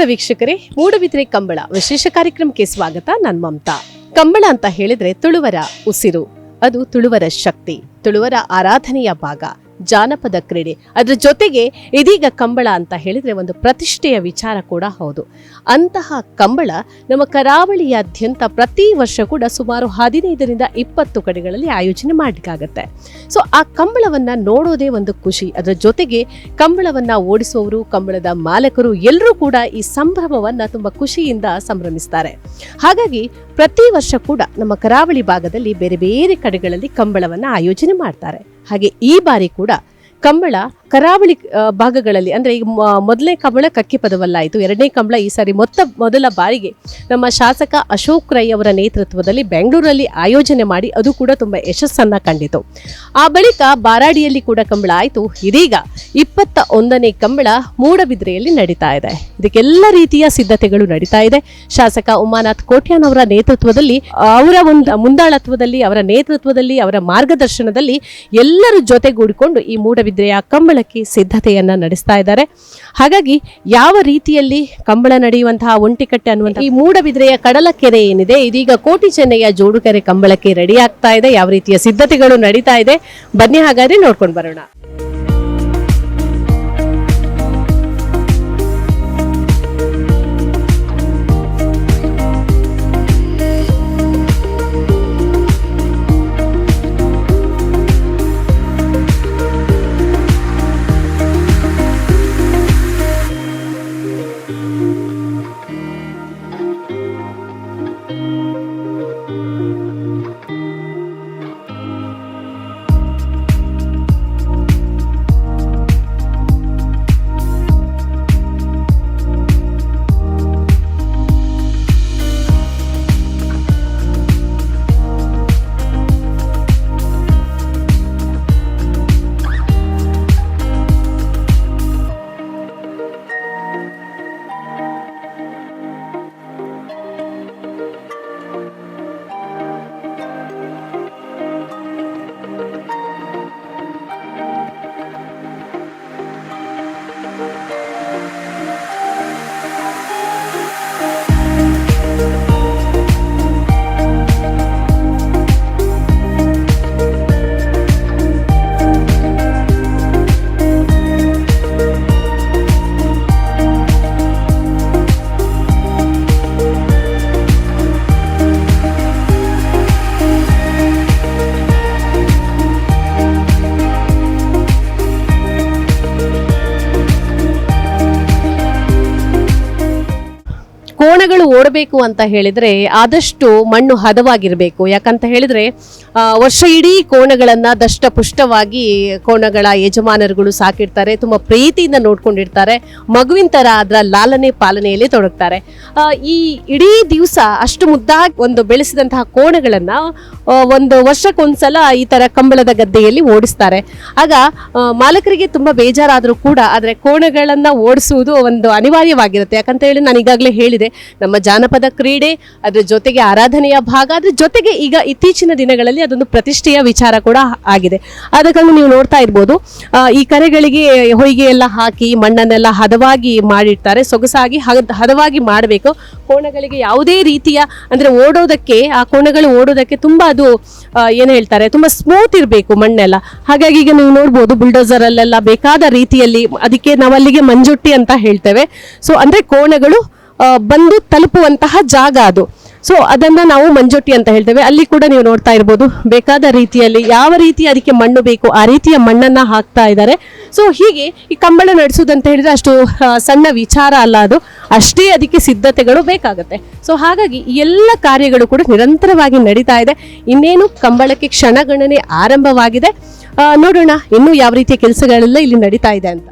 ನಮಸ್ಕಾರ ವೀಕ್ಷಕರೇ, ಮೂಡಬಿದ್ರೆ ಕಂಬಳ ವಿಶೇಷ ಕಾರ್ಯಕ್ರಮಕ್ಕೆ ಸ್ವಾಗತ, ನಾನು ಮಮತಾ. ಕಂಬಳ ಅಂತ ಹೇಳಿದ್ರೆ ತುಳುವರ ಉಸಿರು, ಅದು ತುಳುವರ ಶಕ್ತಿ, ತುಳುವರ ಆರಾಧನೆಯ ಭಾಗ. ಜಾನಪದ ಕ್ರೀಡೆ. ಅದರ ಜೊತೆಗೆ ಇದೀಗ ಕಂಬಳ ಅಂತ ಹೇಳಿದರೆ ಒಂದು ಪ್ರತಿಷ್ಠೆಯ ವಿಚಾರ ಕೂಡ ಹೌದು. ಅಂತಹ ಕಂಬಳ ನಮ್ಮ ಕರಾವಳಿಯಾದ್ಯಂತ ಪ್ರತಿ ವರ್ಷ ಕೂಡ ಸುಮಾರು ಹದಿನೈದರಿಂದ ಇಪ್ಪತ್ತು ಕಡೆಗಳಲ್ಲಿ ಆಯೋಜನೆ ಮಾಡಲಿಕ್ಕಾಗತ್ತೆ. ಸೊ ಆ ಕಂಬಳವನ್ನು ನೋಡೋದೇ ಒಂದು ಖುಷಿ. ಅದರ ಜೊತೆಗೆ ಕಂಬಳವನ್ನು ಓಡಿಸುವವರು, ಕಂಬಳದ ಮಾಲಕರು ಎಲ್ಲರೂ ಕೂಡ ಈ ಸಂಭ್ರಮವನ್ನು ತುಂಬ ಖುಷಿಯಿಂದ ಸಂಭ್ರಮಿಸ್ತಾರೆ. ಹಾಗಾಗಿ ಪ್ರತಿ ವರ್ಷ ಕೂಡ ನಮ್ಮ ಕರಾವಳಿ ಭಾಗದಲ್ಲಿ ಬೇರೆ ಬೇರೆ ಕಡೆಗಳಲ್ಲಿ ಕಂಬಳವನ್ನು ಆಯೋಜನೆ ಮಾಡ್ತಾರೆ. ಹಾಗೆ ಈ ಬಾರಿ ಕೂಡ ಕಂಬಳ ಕರಾವಳಿ ಭಾಗಗಳಲ್ಲಿ, ಅಂದ್ರೆ ಈಗ ಮೊದಲನೇ ಕಂಬಳ ಕಕ್ಕಿ ಪದವಲ್ಲಾಯಿತು. ಎರಡನೇ ಕಂಬಳ ಈ ಸಾರಿ ಮೊತ್ತ, ಮೊದಲ ಬಾರಿಗೆ ನಮ್ಮ ಶಾಸಕ ಅಶೋಕ್ ರೈ ಅವರ ನೇತೃತ್ವದಲ್ಲಿ ಬೆಂಗಳೂರಲ್ಲಿ ಆಯೋಜನೆ ಮಾಡಿ ಅದು ಕೂಡ ತುಂಬಾ ಯಶಸ್ಸನ್ನ ಕಂಡಿತು. ಆ ಬಳಿಕ ಬಾರಾಡಿಯಲ್ಲಿ ಕೂಡ ಕಂಬಳ ಆಯಿತು. ಇದೀಗ ಇಪ್ಪತ್ತ ಒಂದನೇ ಕಂಬಳ ಮೂಡಬಿದ್ರೆಯಲ್ಲಿ ನಡೀತಾ ಇದೆ. ಇದಕ್ಕೆಲ್ಲ ರೀತಿಯ ಸಿದ್ಧತೆಗಳು ನಡೀತಾ ಇದೆ. ಶಾಸಕ ಉಮಾನಾಥ್ ಕೋಟ್ಯಾನ್ ಅವರ ನೇತೃತ್ವದಲ್ಲಿ, ಅವರ ಒಂದು ಮುಂದಾಳತ್ವದಲ್ಲಿ, ಅವರ ನೇತೃತ್ವದಲ್ಲಿ, ಅವರ ಮಾರ್ಗದರ್ಶನದಲ್ಲಿ ಎಲ್ಲರ ಜೊತೆಗೂಡಿಕೊಂಡು ಈ ಮೂಡಬಿದ್ರೆಯ ಕಂಬಳಕ್ಕೆ ಸಿದ್ಧತೆಯನ್ನ ನಡೆಸ್ತಾ ಇದ್ದಾರೆ. ಹಾಗಾಗಿ ಯಾವ ರೀತಿಯಲ್ಲಿ ಕಂಬಳ ನಡೆಯುವಂತಹ ಒಂಟಿಕಟ್ಟೆ ಅನ್ನುವಂತಹ ಈ ಮೂಡಬಿದ್ರೆಯ ಕಡಲಕೆರೆ ಏನಿದೆ, ಇದೀಗ ಕೋಟಿ ಚೆನ್ನಯ್ಯ ಜೋಡುಕೆರೆ ಕಂಬಳಕ್ಕೆ ರೆಡಿ ಆಗ್ತಾ ಇದೆ. ಯಾವ ರೀತಿಯ ಸಿದ್ಧತೆಗಳು ನಡೀತಾ ಇದೆ, ಬನ್ನಿ ಹಾಗಾದ್ರೆ ನೋಡ್ಕೊಂಡು ಬರೋಣ. ಕೋಣಗಳು ಓಡಬೇಕು ಅಂತ ಹೇಳಿದ್ರೆ ಆದಷ್ಟು ಮಣ್ಣು ಹದವಾಗಿರಬೇಕು. ಯಾಕಂತ ಹೇಳಿದ್ರೆ ವರ್ಷ ಇಡೀ ಕೋಣಗಳನ್ನ ದಷ್ಟಪುಷ್ಟವಾಗಿ ಕೋಣಗಳ ಯಜಮಾನರುಗಳು ಸಾಕಿರ್ತಾರೆ, ತುಂಬಾ ಪ್ರೀತಿಯಿಂದ ನೋಡ್ಕೊಂಡಿರ್ತಾರೆ, ಮಗುವಿನ ತರ ಅದರ ಲಾಲನೆ ಪಾಲನೆಯಲ್ಲಿ ತೊಡಗ್ತಾರೆ. ಈ ಇಡೀ ದಿವಸ ಅಷ್ಟು ಮುದ್ದಾಗಿ ಒಂದು ಬೆಳೆಸಿದಂತಹ ಕೋಣಗಳನ್ನ ಒಂದು ವರ್ಷಕ್ಕೊಂದ್ಸಲ ಈ ತರ ಕಂಬಳದ ಗದ್ದೆಯಲ್ಲಿ ಓಡಿಸ್ತಾರೆ. ಆಗ ಮಾಲಕರಿಗೆ ತುಂಬಾ ಬೇಜಾರಾದರೂ ಕೂಡ, ಆದರೆ ಕೋಣಗಳನ್ನ ಓಡಿಸುವುದು ಒಂದು ಅನಿವಾರ್ಯವಾಗಿರುತ್ತೆ. ಯಾಕಂತ ಹೇಳಿ ನಾನು ಈಗಾಗಲೇ ಹೇಳಿದೆ ನಮ್ಮ ಜಾನಪದ ಕ್ರೀಡೆ, ಅದರ ಜೊತೆಗೆ ಆರಾಧನೆಯ ಭಾಗ, ಅದರ ಜೊತೆಗೆ ಈಗ ಇತ್ತೀಚಿನ ದಿನಗಳಲ್ಲಿ ಅದೊಂದು ಪ್ರತಿಷ್ಠೆಯ ವಿಚಾರ ಕೂಡ ಆಗಿದೆ. ಅದಕ್ಕಾಗಿ ನೀವು ನೋಡ್ತಾ ಇರ್ಬೋದು ಈ ಕರೆಗಳಿಗೆ ಹೊಯ್ಗೆ ಎಲ್ಲ ಹಾಕಿ, ಮಣ್ಣನ್ನೆಲ್ಲ ಹದವಾಗಿ ಮಾಡಿರ್ತಾರೆ ಸೊಗಸಾಗಿ ಹದ- ಹದವಾಗಿ ಮಾಡಬೇಕು. ಕೋಣಗಳಿಗೆ ಯಾವುದೇ ರೀತಿಯ, ಅಂದ್ರೆ ಓಡೋದಕ್ಕೆ, ಆ ಕೋಣಗಳು ಓಡೋದಕ್ಕೆ ತುಂಬಾ ಅದು ಏನು ಹೇಳ್ತಾರೆ, ತುಂಬ ಸ್ಮೂತ್ ಇರಬೇಕು ಮಣ್ಣೆಲ್ಲ. ಹಾಗಾಗಿ ಈಗ ನೀವು ನೋಡ್ಬೋದು ಬುಲ್ಡೋಸರ್ ಅಲ್ಲೆಲ್ಲ ಬೇಕಾದ ರೀತಿಯಲ್ಲಿ, ಅದಕ್ಕೆ ನಾವು ಅಲ್ಲಿಗೆ ಮಂಜುಟ್ಟಿ ಅಂತ ಹೇಳ್ತೇವೆ. ಸೊ ಅಂದರೆ ಕೋಣಗಳು ಬಂದು ತಲುಪುವಂತಹ ಜಾಗ ಅದು. ಸೊ ಅದನ್ನ ನಾವು ಮಂಜೊಟ್ಟಿ ಅಂತ ಹೇಳ್ತೇವೆ. ಅಲ್ಲಿ ಕೂಡ ನೀವು ನೋಡ್ತಾ ಇರ್ಬೋದು, ಬೇಕಾದ ರೀತಿಯಲ್ಲಿ ಯಾವ ರೀತಿ ಅದಕ್ಕೆ ಮಣ್ಣು ಬೇಕು, ಆ ರೀತಿಯ ಮಣ್ಣನ್ನ ಹಾಕ್ತಾ ಇದ್ದಾರೆ. ಸೊ ಹೀಗೆ ಈ ಕಂಬಳ ನಡೆಸುವುದಂತ ಹೇಳಿದ್ರೆ ಅಷ್ಟು ಸಣ್ಣ ವಿಚಾರ ಅಲ್ಲ ಅದು. ಅಷ್ಟೇ ಅದಕ್ಕೆ ಸಿದ್ಧತೆಗಳು ಬೇಕಾಗುತ್ತೆ. ಸೊ ಹಾಗಾಗಿ ಎಲ್ಲ ಕಾರ್ಯಗಳು ಕೂಡ ನಿರಂತರವಾಗಿ ನಡೀತಾ ಇದೆ. ಇನ್ನೇನು ಕಂಬಳಕ್ಕೆ ಕ್ಷಣಗಣನೆ ಆರಂಭವಾಗಿದೆ. ನೋಡೋಣ ಇನ್ನೂ ಯಾವ ರೀತಿಯ ಕೆಲಸಗಳೆಲ್ಲ ಇಲ್ಲಿ ನಡೀತಾ ಇದೆ ಅಂತ.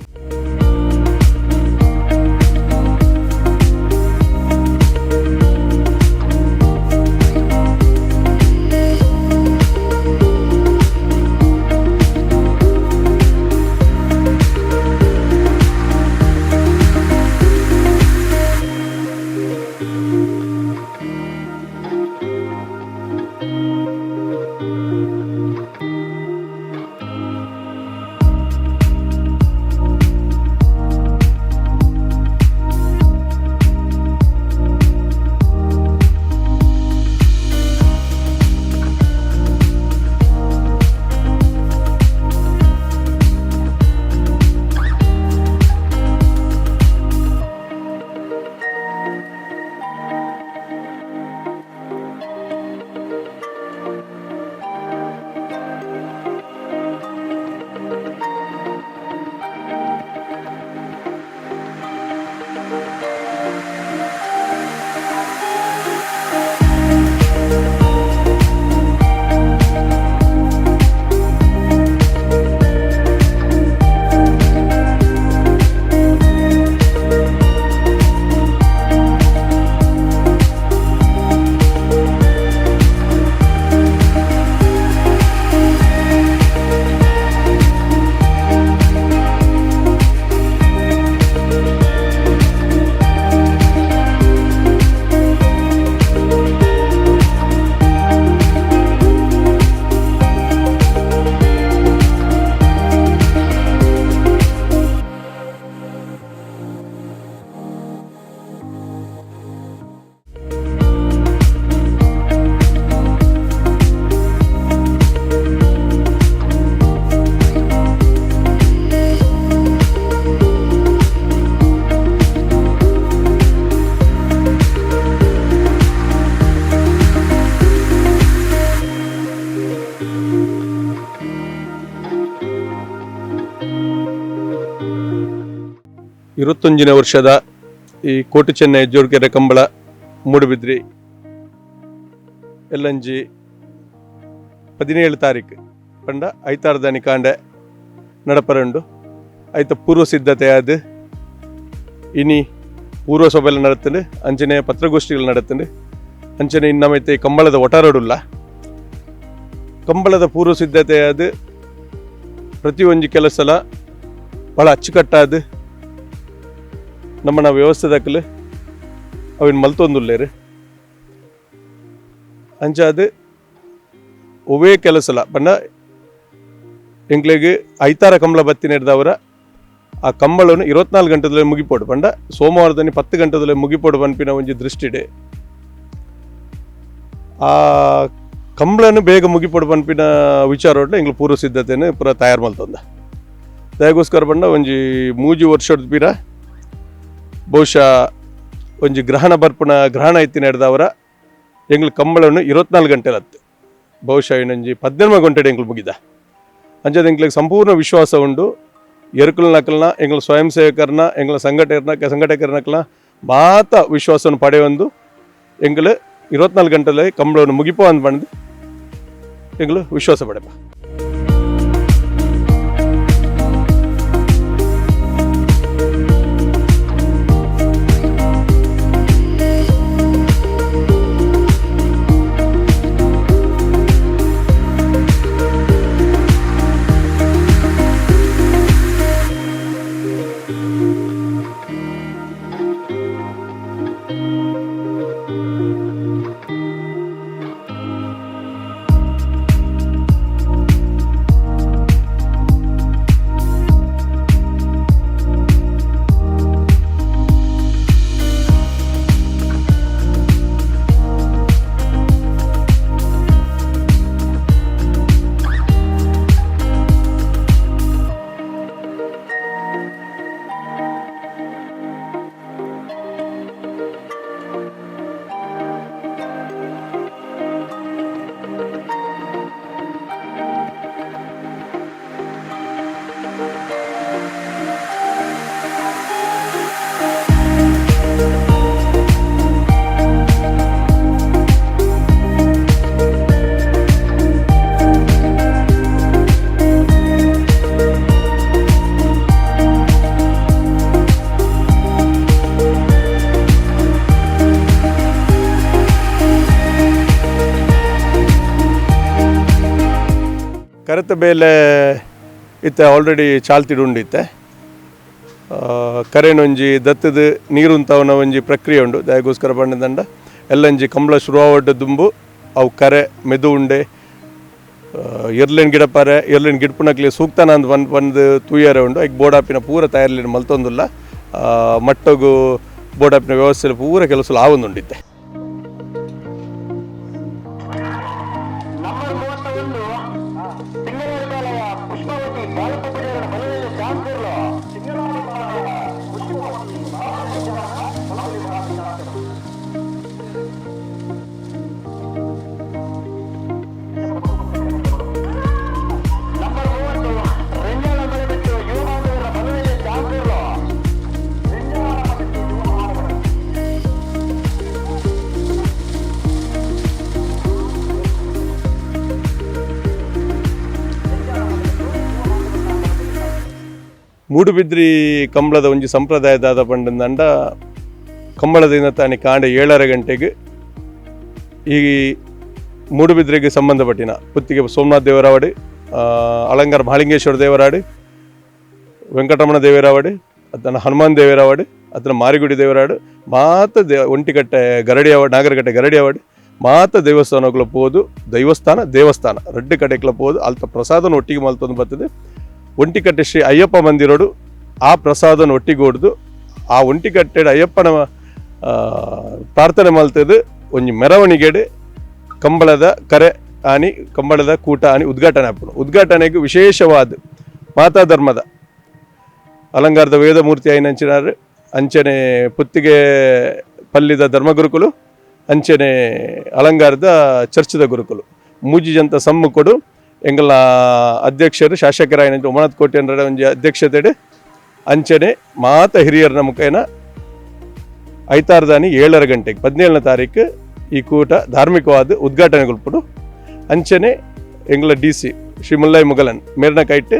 ಇರುವತ್ತೊಂಜಿನ ವರ್ಷದ ಈ ಕೋಟಿ ಚೆನ್ನೈ ಜೋಡ್ಕೆರೆ ಕಂಬಳ ಮೂಡುಬಿದ್ರಿ ಎಲ್ಲಂಜಿ ಪದಿನೇಳು ತಾರೀಕು ಪಂಡ ಐತಾರ್ದಾನಿ ಕಾಂಡೆ ನಡಪರಂಡು. ಐತ ಪೂರ್ವ ಸಿದ್ಧತೆ ಆದ ಇನಿ ಪೂರ್ವ ಸಭೆಲ್ಲ ನಡತ್ತಂಡು ಅಂಚನೆ ಪತ್ರಗೋಷ್ಠಿಗಳು ನಡತ್ತಂಡು ಅಂಚನೆ ಇನ್ನಮೈತೆ ಕಂಬಳದ ಒಟಾರೋಡುಲ್ಲ. ಕಂಬಳದ ಪೂರ್ವ ಸಿದ್ಧತೆ ಆದ ಪ್ರತಿಯೊಂದು ಕೆಲಸಲ ಭಾಳ ಅಚ್ಚುಕಟ್ಟಾದ ನಮ್ಮನ ದಾಖಲೆ, ಅವಿನ ಮಲ್ತೊಂದುಲ್ಲೇರು ಅಂಚಾದ ಒವೇ ಕೆಲಸಲ ಪಂಡ ಎಂಕ್ಲೆಗ್ ಐತಾರ ಕಂಬಳ ಬತ್ತಿ ನಡೆದವರ, ಆ ಕಂಬಳವನ್ನು ಇರುವತ್ನಾಲ್ಕು ಗಂಟೆದಲ್ಲೇ ಮುಗಿಪೋಡು. ಪಂಡ ಸೋಮವಾರದಲ್ಲಿ ಪತ್ತು ಗಂಟೆದಲ್ಲೇ ಮುಗಿಪೋಡು ಪನ್ಪಿನ ಒಂಜಿ ದೃಷ್ಟಿಡೆ. ಆ ಕಂಬಳನ್ನು ಬೇಗ ಮುಗಿಪೋಡು ಪನ್ಪಿನ ವಿಚಾರ ಒಟ್ಟು ಎಂಗ್ಳು ಪೂರ್ವ ಸಿದ್ಧತೆಯನ್ನು ಪೂರ ತಯಾರು ಮಲ್ತೊಂದ. ದಯಗೋಸ್ಕರ ಪಂಡ ಒಂಜಿ ಮೂಜಿ ವರ್ಷದ ಪೀರ ಬಹುಶಃ ಒಂಜಿ ಗ್ರಹಣ ಬರ್ಪುನ ಗ್ರಹಣ ಐತಿ ನಡೆದವರ ಎಂಗ್ಲು ಕಂಬಳವನ್ನು ಇರುವತ್ನಾಲ್ಕು ಗಂಟೆಲತ್ತು ಬಹುಶಃ ಇನ್ನೊಂಜಿ ಪದ್ನೆಲ್ಮ ಗಂಟೆ ಎಂಗ್ಲು ಮುಗಿದ. ಅಂಜದ ಎಂಗ್ಳಿಗೆ ಸಂಪೂರ್ಣ ವಿಶ್ವಾಸ ಉಂಡು. ಎರುಕುಲ್ ನಕಲ್ನ, ಎಂಗ್ಳ ಸ್ವಯಂ ಸೇವಕರನ್ನ ಎಂಗ್ಳ ಸಂಘಟಕರನ್ನ ಸಂಘಟಕರನಕಲ್ನ ಮಾತ ವಿಶ್ವಾಸವನ್ನು ಪಡೆಯೊಂದು. ಎಂಗ್ಲು ಇರುವತ್ನಾಲ್ಕು ಗಂಟೆಲೆ ಕಂಬಳವನ್ನು ಮುಗಿಪೋ ಅಂತ ಬಂದು ಎಂಗ್ಲು ವಿಶ್ವಾಸ ಪಡೆಪ ಕರೆತ ಬೇಲೆ ಇತ್ತೆ ಆಲ್ರೆಡಿ ಚಾಲ್ತಿಡ್ ಉಂಡಿತ್ತೆ ಕರೆನೊಂಜಿ ದತ್ತದ ನೀರು ಉಂತವನ ಒಂಜಿ ಪ್ರಕ್ರಿಯೆ ಉಂಡು. ದಯಗೋಸ್ಕರ ಬಣ್ಣದಂಡ ಎಲ್ಲಂಜಿ ಕಂಬಳ ಶುರುವಾವಡ್ಡ ದುಂಬು, ಅವು ಕರೆ ಮೆದು ಉಂಡೆ. ಎರ್ಲೆನ್ ಗಿಡ ಪಾರೆ ಎರ್ಲೆನ್ ಗಿಡಪುನಕ್ಲಿ ಸೂಕ್ತನ ಅಂದ್ ಬಂದು ಬಂದು ತೂಯಾರೆ ಉಂಡು. ಈಗ ಬೋಡಾಪಿನ ಪೂರ ತಯಾರಿಲಿ ಮಲ್ತೊಂದುಲ್ಲ. ಮಟ್ಟಗು ಬೋಡಾಪಿನ ವ್ಯವಸ್ಥೆ ಪೂರ ಕೆಲಸ ಆವೊಂದುಂಡಿತ್ತೆ. ಮೂಡುಬಿದ್ರಿ ಕಂಬಳದ ಒಂಜಿ ಸಂಪ್ರದಾಯದಾದ ಪಂಡಂದಂಡ ಕಂಬಳದಿಂದ ತಾನೆ ಕಾಂಡ ಏಳರ ಗಂಟೆಗೆ ಈ ಮೂಡುಬಿದ್ರಿಗೆ ಸಂಬಂಧಪಟ್ಟಿನ ಪುತ್ತಿಗೆ ಸೋಮನಾಥ್ ದೇವರಾವಡಿ ಅಲಂಗಾರ ಮಹಾಲಿಂಗೇಶ್ವರ ದೇವರಾಡಿ ವೆಂಕಟರಮಣ ದೇವರಾವಡಿ, ಅದನ್ನ ಹನುಮಾನ್ ದೇವರಾವಡಿ, ಅದನ್ನ ಮಾರಿಗುಡಿ ದೇವರಾಡು ಮಾತ ದೇ, ಒಂಟಿಕಟ್ಟೆ ಗರಡಿಯಾವಡಿ ನಾಗರಕಟ್ಟೆ ಗರಡಿ ಅವಡಿ ಮಾತ ದೇವಸ್ಥಾನಗಳು ಪೋದು ದೈವಸ್ಥಾನ, ದೇವಸ್ಥಾನ. ರೆಡ್ಡು ಕಡೆಗಳ ಪೋದು ಅಲ್ತ ಪ್ರಸಾದನ ಒಟ್ಟಿಗೆ ಮಲ್ತೊಂದು ಬರ್ತದೆ. ಒಂಟಿಕಟ್ಟೆ ಶ್ರೀ ಅಯ್ಯಪ್ಪ ಮಂದಿರೋಡು ಆ ಪ್ರಸಾದನ ಒಟ್ಟಿಗೆ ಹೊಡೆದು ಆ ಒಂಟಿಕಟ್ಟೆ ಅಯ್ಯಪ್ಪನ ಪ್ರಾರ್ಥನೆ ಮಲ್ತದ್ದು ಒಂಜಿ ಮೆರವಣಿಗೆಡು ಕಂಬಳದ ಕರೆ ಆನಿ ಕಂಬಳದ ಕೂಟ ಆನಿ ಉದ್ಘಾಟನೆ ಆಗ್ಬೋದು ಉದ್ಘಾಟನೆಗೆ ವಿಶೇಷವಾದ ಮಾತಾ ಧರ್ಮದ ಅಲಂಕಾರದ ವೇದಮೂರ್ತಿ ಐನಂಚಿನಾರು ಅಂಚನೆ ಪುತ್ತಿಗೆ ಪಲ್ಲಿದ ಧರ್ಮಗುರುಕುಲು, ಅಂಚನೆ ಅಲಂಕಾರದ ಚರ್ಚದ ಗುರುಕುಲು. ಮೂಜಿ ಜಂತ ಎಂಗಲ ಅಧ್ಯಕ್ಷರು ಶಾಸಕರಾಯನ ಒಮನತ್ ಕೋಟೆಯರ ಒಂಜಿ ಅಧ್ಯಕ್ಷತೆಡ್ ಅಂಚನೆ ಮಾತ ಹಿರಿಯರ ಮುಖೇನ ಐತಾರದಾನಿ ಏಳರ ಗಂಟೆಗೆ, ಹದಿನೇಳನೇ ತಾರೀಕು ಈ ಕೂಟ ಧಾರ್ಮಿಕವಾದ ಉದ್ಘಾಟನೆಗೊಳ್ಪಡು. ಅಂಚನೆ ಎಂಗ್ಲ ಡಿ ಸಿ ಶ್ರೀ ಮುಲ್ಲೈ ಮುಗಲನ್ ಮೇರ್ನ ಕೈಟ್,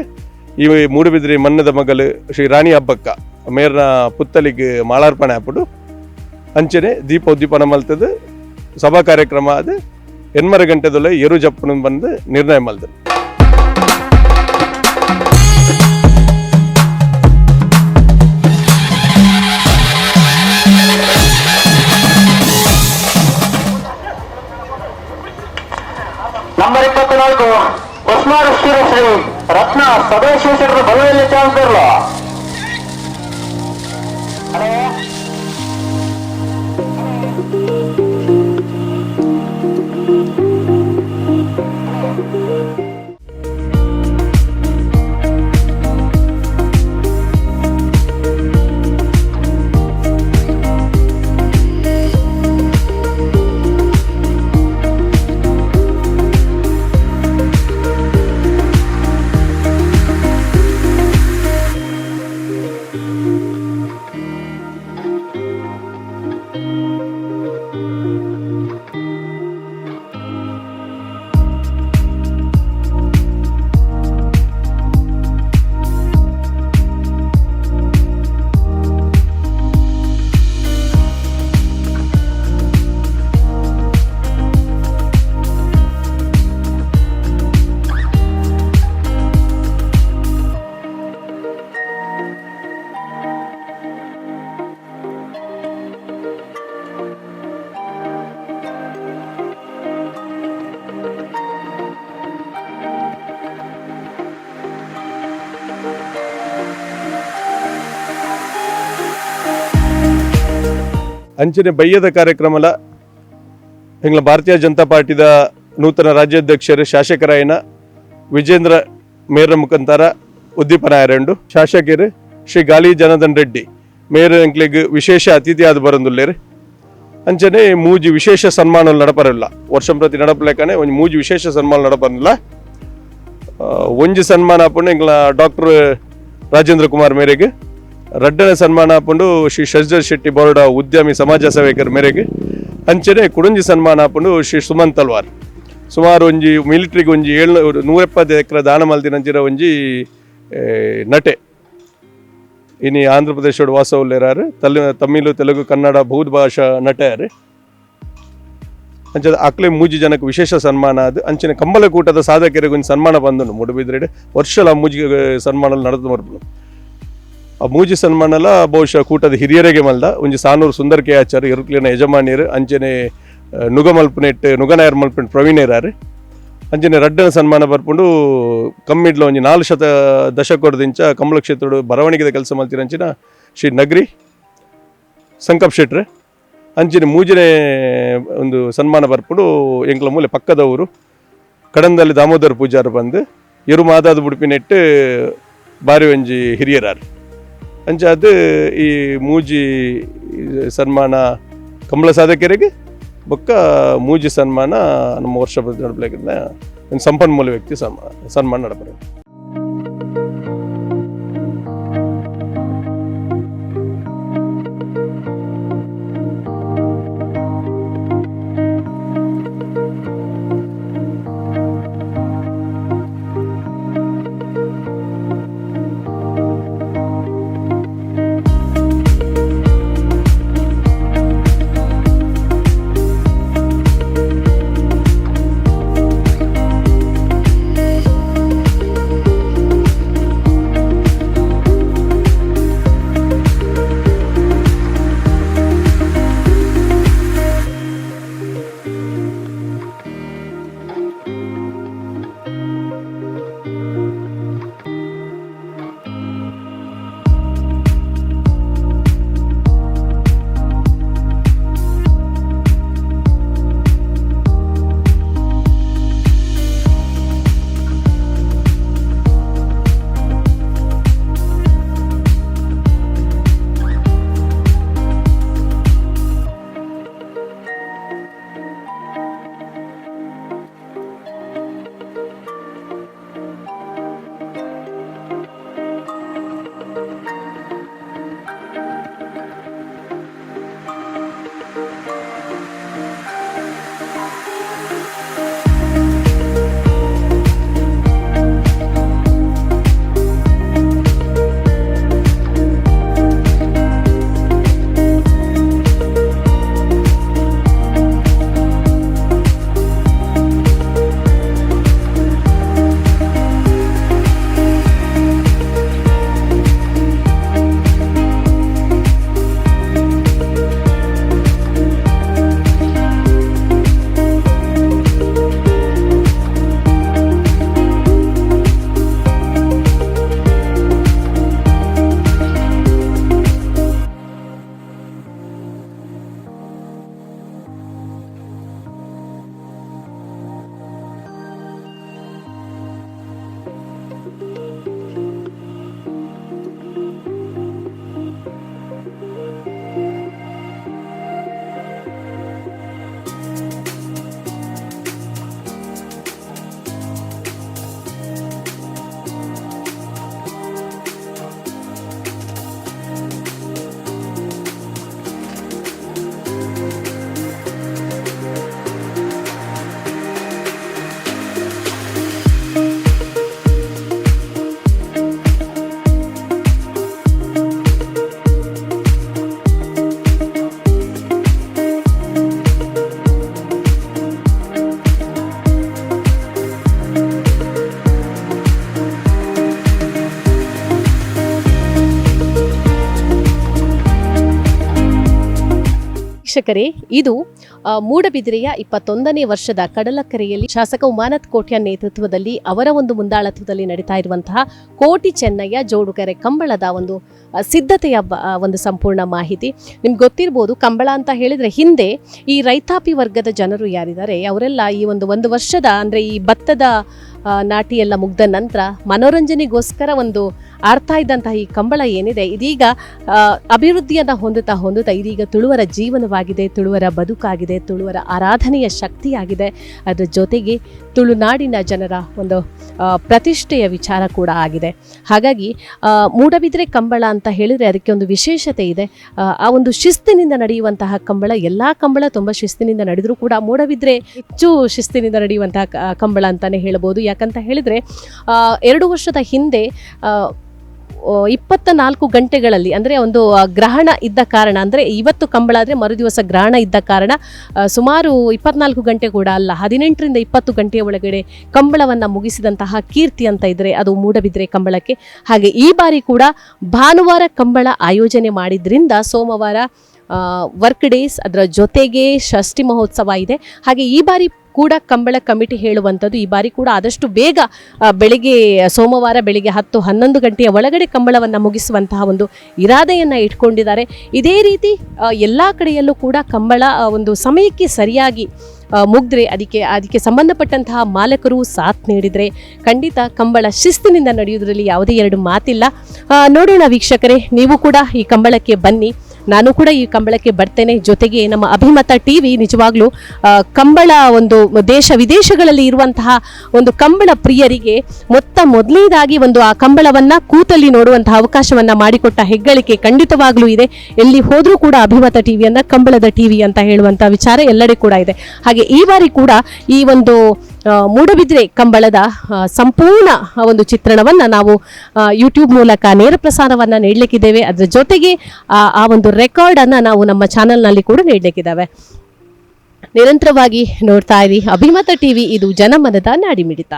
ಈ ಮೂಡುಬಿದ್ರಿ ಮನ್ನದ ಮಗಲು ಶ್ರೀ ರಾಣಿ ಹಬ್ಬಕ್ಕ ಮೇರ್ನ ಪುತ್ತಲಿಗೆ ಮಾಲಾರ್ಪಣೆ ಹಾಪುಡು. ಅಂಚನೆ ದೀಪ ಉದ್ದೀಪನ ಮಲ್ತದ ಸಭಾ ಕಾರ್ಯಕ್ರಮ ಅದು. ಎನ್ಮರ ಗಂಟೆದಲ್ಲೇ ಎರು ಜಪ್ಪನ ಬಂದು ನಿರ್ಣಯ ಮಲ್ದು ನಂಬರ್ ರತ್ನ ಸದಾಶಿವಶರಣರ ಬಲದಲ್ಲಿ ಚಾನ್ಸ್ ಬರಲ್ಲ ಅಂಚನೆ ಬಯ್ಯದ ಕಾರ್ಯಕ್ರಮಲ ಎಂಗ್ಲ ಭಾರತೀಯ ಜನತಾ ಪಾರ್ಟಿದ ನೂತನ ರಾಜ್ಯಾಧ್ಯಕ್ಷರು ಶಾಸಕರಾಯನ ವಿಜೇಂದ್ರ ಮೇರ ಮುಖಾಂತರ ಉದ್ದೀಪನ ಆಯರಂಡು ಶಾಸಕರು ಶ್ರೀ ಗಾಲಿ ಜನಾರ್ದನ್ ರೆಡ್ಡಿ ಮೇರ ಎಂಕ್ಲಿಗೆ ವಿಶೇಷ ಅತಿಥಿ ಆದ ಬರಂದುಲ್ಲೇರು. ಅಂಚನೆ ಮೂಜಿ ವಿಶೇಷ ಸನ್ಮಾನ ನಡಪರಲ್ಲ. ವರ್ಷಂ ಪ್ರತಿ ನಡಪಲೇಕನೆ ಒಂದು ಮೂಜಿ ವಿಶೇಷ ಸನ್ಮಾನ ನಡಪರಲ್ಲ. ಒಂಜಿ ಸನ್ಮಾನ ಹಾಕೊಂಡು ಎಂಗ್ಲ ಡಾಕ್ಟರ್ ರಾಜೇಂದ್ರ ಕುಮಾರ್ ಮೇರೆಗೆ. ರಡ್ಡನ ಸನ್ಮಾನ ಹಾಕೊಂಡು ಶ್ರೀ ಶಶಧರ್ ಶೆಟ್ಟಿ ಬೋರ್ಡ ಉದ್ಯಮಿ ಸಮಾಜ ಸೇವಕರ ಮೇರೆಗೆ ಅಂಚನೆ ಕುಡುಂಜಿ ಸನ್ಮಾನ ಹಾಕೊಂಡು ಶ್ರೀ ಸುಮಂತ್ ತಲ್ವಾರ್. ಸುಮಾರು ಒಂಜಿ ಮಿಲಿಟ್ರಿಗೆ ಒಂಜಿ ಏಳ್ನೂರು ನೂರೆಪ್ಪತ್ತು ಎಕರೆ ದಾನ ಮಲ್ದಿನಂಚಿರ ಒಂಜಿ ನಟೆ. ಇನಿ ಆಂಧ್ರ ಪ್ರದೇಶೋಡು ವಾಸವುಲ್ಲೇರಾರು ತಲೆ ತಮಿಳು, ತೆಲುಗು, ಕನ್ನಡ ಬಹುದ್ ಭಾಷಾ ನಟೆಯಾರು. ಅಂಚದ ಅಕ್ಲೆ ಮೂಜಿ ಜನಕ್ಕೆ ವಿಶೇಷ ಸನ್ಮಾನ ಅದು. ಅಂಚಿನ ಕಂಬಲಕೂಟದ ಸಾಧಕರಿಗೆ ಒಂದು ಸನ್ಮಾನ ಬಂದನು, ಮುಡುಬಿದ್ರೆಡೆ. ವರ್ಷಲ ಮೂಜಿ ಸನ್ಮಾನ ನಡೆದು ಬರ್ಬೋದು ಮೂಜಿ ಸನ್ಮಾನಲ ಬಹುಶಃ ಕೂಟದ ಹಿರಿಯರಿಗೆ ಮಲ್ದ. ಒಂಜಿ ಸಾನೂರು ಸುಂದರ್ ಕೆ ಆಚಾರ್ ಇರುಕ್ಲಿನ ಯಜಮಾನಿಯರು ಅಂಚನೆ ನುಗ ಮಲ್ಪುನೆಟ್ ನುಗನಾಯರ್ ಮಲ್ಪನೆಟ್ ಪ್ರವೀಣರಾರು ಅಂಚನೆ ರಡ್ಡನ ಸನ್ಮಾನ ಬರ್ಪುಂಡು ಕಮ್ಮಿಡ್ಲ ಒಂಜಿ ನಾಲ್ಕು ಶತ ದಶಕವರ್ದಿಂಚ ಕಮಲ ಕ್ಷೇತ್ರಡು ಬರವಣಿಗೆದ ಕೆಲಸ ಮಲ್ತಿರಂಚಿನ ಶ್ರೀ ನಗರಿ ಸಂಕಪ್ ಶೆಟ್ರೆ. ಅಂಚಿನ ಮೂಜನೆ ಒಂದು ಸನ್ಮಾನ ಬರ್ಪುಡು ಎಂಕ್ಲ ಮೂಲೆ ಪಕ್ಕದ ಊರು ಕಡಂದಲ್ಲಿ ದಾಮೋದರ ಪೂಜಾರು ಬಂದು ಇರು ಮಾದಾದ ಬುಡುಪಿನೆಟ್ಟು ಬಾರಿ ಒಂಜಿ ಹಿರಿಯರಾರು. ಅಂಚ ಅದು ಈ ಮೂಜಿ, ಸನ್ಮಾನ ಕಮಲ ಸಾಧಕರಿಗೆ ಬೊಕ್ಕ ಮೂಜಿ ಸನ್ಮಾನ ನಮ್ಮ ವರ್ಷ ನಡಪಲಿಕ್ಕಿಂದ ಒಂದು ಸಂಪನ್ಮೂಲ ವ್ಯಕ್ತಿ ಸನ್ಮಾನ ಸನ್ಮಾನ ನಡಪರೆ ವೀಕ್ಷಕರೇ, ಇದು ಮೂಡಬಿದಿರೆಯ ಇಪ್ಪತ್ತೊಂದನೇ ವರ್ಷದ ಕಡಲಕರೆಯಲ್ಲಿ ಶಾಸಕ ಉಮಾನತ್ ಕೋಟ್ಯ ನೇತೃತ್ವದಲ್ಲಿ ಅವರ ಒಂದು ಮುಂದಾಳತ್ವದಲ್ಲಿ ನಡೀತಾ ಇರುವಂತಹ ಕೋಟಿ ಚೆನ್ನಯ್ಯ ಜೋಡುಗೆರೆ ಕಂಬಳದ ಒಂದು ಸಿದ್ಧತೆಯ ಒಂದು ಸಂಪೂರ್ಣ ಮಾಹಿತಿ. ನಿಮ್ಗೆ ಗೊತ್ತಿರ್ಬೋದು, ಕಂಬಳ ಅಂತ ಹೇಳಿದ್ರೆ ಹಿಂದೆ ಈ ರೈತಾಪಿ ವರ್ಗದ ಜನರು ಯಾರಿದ್ದಾರೆ, ಅವರೆಲ್ಲ ಈ ಒಂದು ಒಂದು ವರ್ಷದ ಅಂದ್ರೆ ಈ ಭತ್ತದ ಎಲ್ಲ ಮುಗ್ದ ನಂತರ ಮನೋರಂಜನೆಗೋಸ್ಕರ ಒಂದು ಆಡ್ತಾ ಇದ್ದಂತಹ ಈ ಕಂಬಳ ಏನಿದೆ ಇದೀಗ ಅಭಿವೃದ್ಧಿಯನ್ನು ಹೊಂದುತ್ತಾ ಹೊಂದುತ್ತಾ ಇದೀಗ ತುಳುವರ ಜೀವನವಾಗಿದೆ ತುಳುವರ ಬದುಕಾಗಿದೆ ತುಳುವರ ಆರಾಧನೆಯ ಶಕ್ತಿಯಾಗಿದೆ. ಅದರ ಜೊತೆಗೆ ತುಳುನಾಡಿನ ಜನರ ಒಂದು ಪ್ರತಿಷ್ಠೆಯ ವಿಚಾರ ಕೂಡ ಆಗಿದೆ. ಹಾಗಾಗಿ ಮೂಡಬಿದ್ರೆ ಕಂಬಳ ಅಂತ ಹೇಳಿದರೆ ಅದಕ್ಕೆ ಒಂದು ವಿಶೇಷತೆ ಇದೆ. ಆ, ಒಂದು ಶಿಸ್ತಿನಿಂದ ನಡೆಯುವಂತಹ ಕಂಬಳ ಎಲ್ಲ ಕಂಬಳ ತುಂಬ ಶಿಸ್ತಿನಿಂದ ನಡೆದರೂ ಕೂಡ ಮೂಡಬಿದ್ರೆ ಹೆಚ್ಚು ಶಿಸ್ತಿನಿಂದ ನಡೆಯುವಂತಹ ಕಂಬಳ ಅಂತಲೇ ಹೇಳ್ಬೋದು. ಯಾಕಂತ ಹೇಳಿದರೆ ಎರಡು ವರ್ಷದ ಹಿಂದೆ ಇಪ್ಪತ್ತ ನಾಲ್ಕು ಗಂಟೆಗಳಲ್ಲಿ, ಅಂದರೆ ಒಂದು ಗ್ರಹಣ ಇದ್ದ ಕಾರಣ, ಅಂದರೆ ಇವತ್ತು ಕಂಬಳ ಆದರೆ ಮರುದಿವಸ ಗ್ರಹಣ ಇದ್ದ ಕಾರಣ ಸುಮಾರು ಇಪ್ಪತ್ನಾಲ್ಕು ಗಂಟೆ ಕೂಡ ಅಲ್ಲ, ಹದಿನೆಂಟರಿಂದ ಇಪ್ಪತ್ತು ಗಂಟೆಯ ಒಳಗಡೆ ಕಂಬಳವನ್ನು ಮುಗಿಸಿದಂತಹ ಕೀರ್ತಿ ಅಂತ ಇದ್ದರೆ ಅದು ಮೂಡಬಿದ್ರೆ ಕಂಬಳಕ್ಕೆ. ಹಾಗೆ ಈ ಬಾರಿ ಕೂಡ ಭಾನುವಾರ ಕಂಬಳ ಆಯೋಜನೆ ಮಾಡಿದ್ರಿಂದ ಸೋಮವಾರ ವರ್ಕ್ ಡೇಸ್ ಅದರ ಜೊತೆಗೆ ಷಷ್ಠಿ ಮಹೋತ್ಸವ ಇದೆ. ಹಾಗೆ ಈ ಬಾರಿ ಕೂಡ ಕಂಬಳ ಕಮಿಟಿ ಹೇಳುವಂಥದ್ದು. ಈ ಬಾರಿ ಕೂಡ ಆದಷ್ಟು ಬೇಗ ಬೆಳಿಗ್ಗೆ ಸೋಮವಾರ ಬೆಳಿಗ್ಗೆ ಹತ್ತು ಹನ್ನೊಂದು ಗಂಟೆಯ ಒಳಗಡೆ ಕಂಬಳವನ್ನು ಮುಗಿಸುವಂತಹ ಒಂದು ಇರಾದೆಯನ್ನು ಇಟ್ಕೊಂಡಿದ್ದಾರೆ. ಇದೇ ರೀತಿ ಎಲ್ಲ ಕಡೆಯಲ್ಲೂ ಕೂಡ ಕಂಬಳ ಒಂದು ಸಮಯಕ್ಕೆ ಸರಿಯಾಗಿ ಮುಗ್ದ್ರೆ, ಅದಕ್ಕೆ ಅದಕ್ಕೆ ಸಂಬಂಧಪಟ್ಟಂತಹ ಮಾಲಕರು ಸಾಥ್ ನೀಡಿದರೆ ಖಂಡಿತ ಕಂಬಳ ಶಿಸ್ತಿನಿಂದ ನಡೆಯುವುದರಲ್ಲಿ ಯಾವುದೇ ಎರಡು ಮಾತಿಲ್ಲ. ನೋಡೋಣ ವೀಕ್ಷಕರೇ, ನೀವು ಕೂಡ ಈ ಕಂಬಳಕ್ಕೆ ಬನ್ನಿ. ನಾನು ಕೂಡ ಈ ಕಂಬಳಕ್ಕೆ ಬರ್ತೇನೆ. ಜೊತೆಗೆ ನಮ್ಮ ಅಭಿಮತ ಟಿವಿ ನಿಜವಾಗ್ಲೂ ಆ, ಕಂಬಳ ಒಂದು ದೇಶ ವಿದೇಶಗಳಲ್ಲಿ ಇರುವಂತಹ ಒಂದು ಕಂಬಳ ಪ್ರಿಯರಿಗೆ ಮೊತ್ತ ಮೊದಲನೇದಾಗಿ ಒಂದು ಆ ಕಂಬಳವನ್ನ ಕೂತಲ್ಲಿ ನೋಡುವಂತಹ ಅವಕಾಶವನ್ನ ಮಾಡಿಕೊಟ್ಟ ಹೆಗ್ಗಳಿಕೆ ಖಂಡಿತವಾಗ್ಲೂ ಇದೆ. ಎಲ್ಲಿ ಹೋದ್ರೂ ಕೂಡ ಅಭಿಮತ ಟಿವಿಯನ್ನ ಕಂಬಳದ ಟಿವಿ ಅಂತ ಹೇಳುವಂತಹ ವಿಚಾರ ಎಲ್ಲೆಡೆ ಕೂಡ ಇದೆ. ಹಾಗೆ ಈ ಬಾರಿ ಕೂಡ ಈ ಒಂದು ಮೂಡಬಿದ್ರೆ ಕಂಬಳದ ಸಂಪೂರ್ಣ ಒಂದು ಚಿತ್ರಣವನ್ನು ನಾವು ಯೂಟ್ಯೂಬ್ ಮೂಲಕ ನೇರ ಪ್ರಸಾರವನ್ನು ನೀಡಲಿಕ್ಕಿದ್ದೇವೆ. ಅದರ ಜೊತೆಗೆ ಆ ಒಂದು ರೆಕಾರ್ಡನ್ನು ನಾವು ನಮ್ಮ ಚಾನಲ್ನಲ್ಲಿ ಕೂಡ ನೀಡಲಿಕ್ಕಿದ್ದಾವೆ. ನಿರಂತರವಾಗಿ ನೋಡ್ತಾ ಇರಿ. ಅಭಿಮತ ಟಿವಿ, ಇದು ಜನಮನದ ನಾಡಿಮಿಡಿತ.